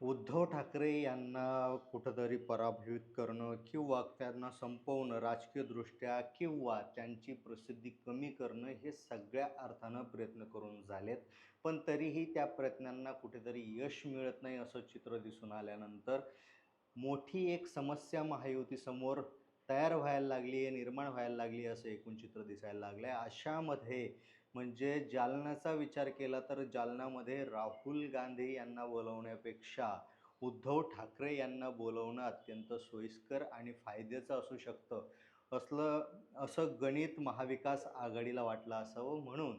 उद्धव ठाकरे यांना कुठंतरी पराभूत करणं किंवा त्यांना संपवणं राजकीयदृष्ट्या किंवा त्यांची प्रसिद्धी कमी करणं हे सगळ्या अर्थानं प्रयत्न करून झालेत. पण तरीही त्या प्रयत्नांना कुठेतरी यश मिळत नाही असं चित्र दिसून आल्यानंतर मोठी एक समस्या महायुतीसमोर तयार व्हायला लागली आहे निर्माण व्हायला लागली आहे असं एकूण चित्र दिसायला लागलं आहे अशामध्ये म्हणजे जालन्याचा विचार केला तर जालन्यामध्ये राहुल गांधी यांना बोलवण्यापेक्षा उद्धव ठाकरे यांना बोलवणं अत्यंत सोयीस्कर आणि फायद्याचं असू शकतं. असलं असं गणित महाविकास आघाडीला वाटलं असावं. म्हणून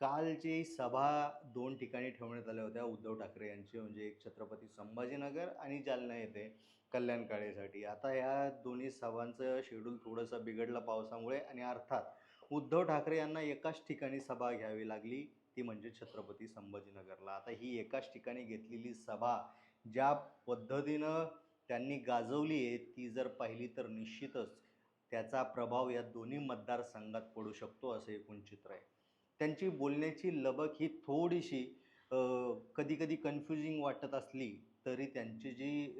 कालची सभा दोन ठिकाणी ठेवण्यात आल्या होत्या उद्धव ठाकरे यांची म्हणजे एक छत्रपती संभाजीनगर आणि जालना येथे कल्याण काळेसाठी. आता या दोन्ही सभांचं शेड्यूल थोडंसं बिघडलं पावसामुळे आणि अर्थात उद्धव ठाकरे यांना एकाच ठिकाणी सभा घ्यावी लागली. ती म्हणजे छत्रपती संभाजीनगरला. आता ही एकाच ठिकाणी घेतलेली सभा ज्या पद्धतीनं त्यांनी गाजवली आहे ती जर पाहिली तर निश्चितच त्याचा प्रभाव या दोन्ही मतदारसंघात पडू शकतो असं एकूण चित्र आहे. त्यांची बोलण्याची लबक ही थोडीशी कधी कधी कन्फ्युजिंग वाटत असली तरी त्यांची जी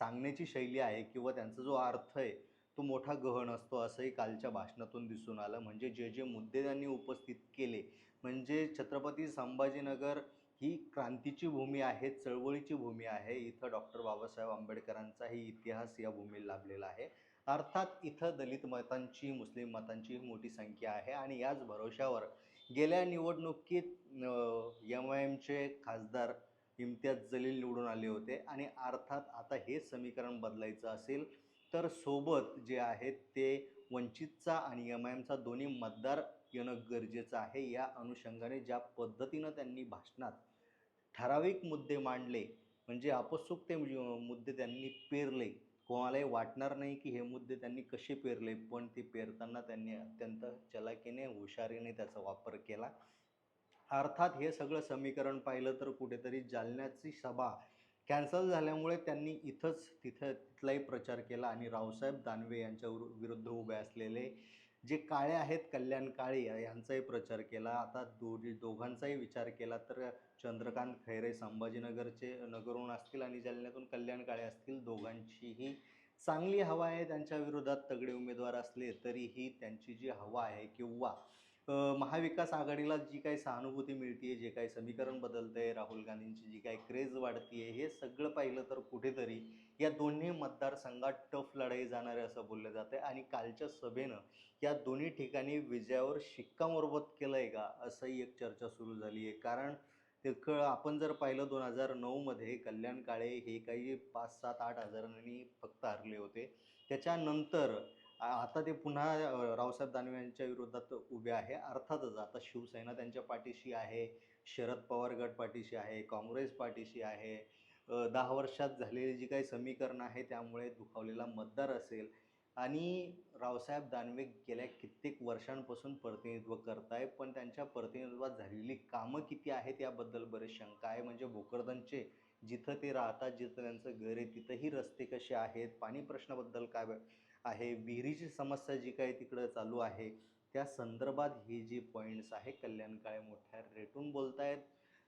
सांगण्याची शैली आहे किंवा त्यांचा जो अर्थ आहे तो मोठा गहन असतो असंही कालच्या भाषणातून दिसून आलं. म्हणजे जे जे मुद्दे त्यांनी उपस्थित केले म्हणजे छत्रपती संभाजीनगर ही क्रांतीची भूमी आहे चळवळीची भूमी आहे. इथं डॉक्टर बाबासाहेब आंबेडकरांचाही इतिहास या भूमीला लाभलेला आहे. अर्थात इथं दलित मतांची मुस्लिम मतांची मोठी संख्या आहे आणि याच भरोशावर गेल्या निवडणुकीत एम आय एमचे खासदार इम्तियाज जलील निवडून आले होते आणि अर्थात आता हे समीकरण बदलायचं असेल तर सोबत जे आहेत ते वंचितचा आणि एम आय एमचा दोन्ही मतदार येणं गरजेचं आहे. या अनुषंगाने ज्या पद्धतीनं त्यांनी भाषणात ठराविक मुद्दे मांडले म्हणजे अपसूक ते मुद्दे त्यांनी पेरले. कोणालाही वाटणार नाही की हे मुद्दे त्यांनी कसे पेरले पण ते पेरताना त्यांनी अत्यंत चलाकीने हुशारीने त्याचा वापर केला. अर्थात हे सगळं समीकरण पाहिलं तर कुठेतरी जालन्याची सभा कॅन्सल झाल्यामुळे त्यांनी इथंच तिथं तिथलाही प्रचार केला आणि रावसाहेब दानवे यांच्या विरुद्ध उभे असलेले जे काळे आहेत कल्याण काळे यांचाही प्रचार केला. आता दो दोघांचाही विचार केला तर चंद्रकांत खैरे संभाजीनगरचे नगरहून असतील आणि जालन्यातून कल्याण काळे असतील दोघांचीही चांगली हवा आहे. त्यांच्या विरोधात तगडे उमेदवार असले तरीही त्यांची जी हवा आहे किंवा महाविकास आघाडीला जी काही सहानुभूती मिळते जे काही समीकरण बदलतं आहे राहुल गांधींची जी काही क्रेज वाढते आहे हे सगळं पाहिलं तर कुठेतरी या दोन्ही मतदारसंघात टफ लढाई जाणार आहे असं बोललं जातं आहे आणि कालच्या सभेनं या दोन्ही ठिकाणी विजयावर शिक्कामोर्बत केलं आहे का असंही एक चर्चा सुरू झाली आहे कारण ते आपण जर पाहिलं दोन हजार नऊमध्ये कल्याण काळे हे काही पाच सात आठ हजारांनी फक्त हरले होते. त्याच्यानंतर आता ते पुन्हा रावसाहेब दानवे यांच्या विरोधात उभे आहे. अर्थातच आता शिवसेना त्यांच्या पाठीशी आहे शरद पवार गट पाठीशी आहे काँग्रेस पाठीशी आहे. दहा वर्षात झालेली जी काही समीकरणं आहे त्यामुळे दुखावलेला मतदार असेल. आणि रावसाहेब दानवे गेल्या कित्येक वर्षांपासून प्रतिनिधित्व करताय पण त्यांच्या प्रतिनिधित्वात झालेली कामं किती आहेत याबद्दल बरेच शंका आहे. म्हणजे भोकरदनचे जिथं ते राहतात जिथं त्यांचं घर आहे तिथंही रस्ते कसे आहेत पाणी प्रश्नाबद्दल काय आहे विहिरीची समस्या जी काही तिकडं चालू आहे त्या संदर्भात ही जी पॉईंट्स आहे कल्याण काळे मोठ्या रेटून बोलतायत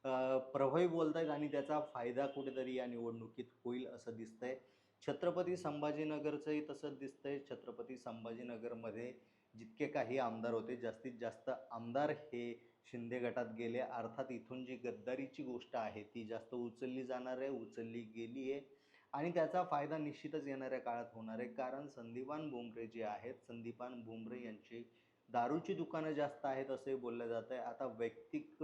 अ, प्रभावी बोलतायत आणि त्याचा फायदा कुठेतरी या निवडणुकीत होईल असं दिसतंय. छत्रपती संभाजीनगरचंही तसंच दिसतंय. छत्रपती संभाजीनगरमध्ये जितके काही आमदार होते जास्तीत जास्त आमदार हे शिंदे गटात गेले. अर्थात इथून जी गद्दारीची गोष्ट आहे ती जास्त उचलली जाणार आहे उचलली गेली आहे. आणि त्याचा फायदा निश्चितच येणाऱ्या काळात होणार आहे. कारण संदीपान भुमरे जे आहेत संदीपान भुमरे यांची दारूची दुकानं जास्त आहेत असंही बोललं जात आहे आता वैयक्तिक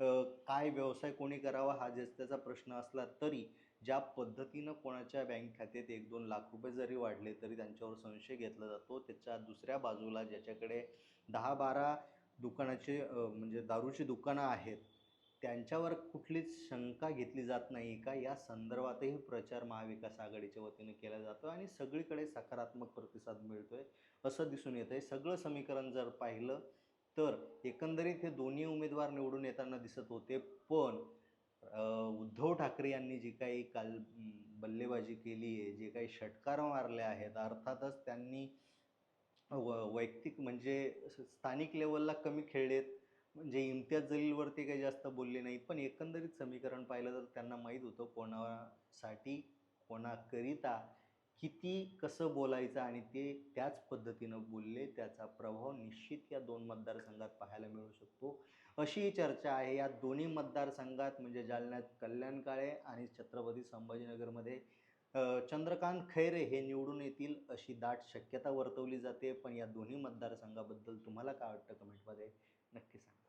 काय व्यवसाय कोणी करावा हा जस त्याचा प्रश्न असला तरी ज्या पद्धतीनं कोणाच्या बँक खात्यात एक दोन लाख रुपये जरी वाढले तरी त्यांच्यावर संशय घेतला जातो. त्याच्या दुसऱ्या बाजूला ज्याच्याकडे दहा बारा दुकानाचे म्हणजे दारूची दुकानं आहेत त्यांच्यावर कुठलीच शंका घेतली जात नाही का? या संदर्भातही प्रचार महाविकास आघाडीच्या वतीने केला जातो आणि सगळीकडे सकारात्मक प्रतिसाद मिळतोय असं दिसून येतं आहे सगळं समीकरण जर पाहिलं तर एकंदरीत हे दोन्ही उमेदवार निवडून येताना दिसत होते पण उद्धव ठाकरे यांनी जी काही काल बल्लेबाजी केली आहे जे काही षटकार मारले आहेत अर्थातच त्यांनी व वैयक्तिक म्हणजे स्थानिक लेवलला कमी खेळलेत म्हणजे इम्तियाज जलीलवरती काही जास्त बोलले नाहीत पण एकंदरीत समीकरण पाहिलं तर त्यांना माहीत होतं कोणासाठी कोणाकरिता किती कसं बोलायचं आणि ते त्याच पद्धतीनं बोलले त्याचा प्रभाव निश्चित या दोन मतदारसंघात पाहायला मिळू शकतो. अशी ही चर्चा आहे. या दोन्ही मतदारसंघात म्हणजे जालन्यात कल्याण काळे आणि छत्रपती संभाजीनगरमध्ये चंद्रकांत खैरे हे निवडून येतील अशी दाट शक्यता वर्तवली जाते. पण या दोन्ही मतदारसंघाबद्दल तुम्हाला काय वाटतं कमेंटमध्ये नक्की सांगा.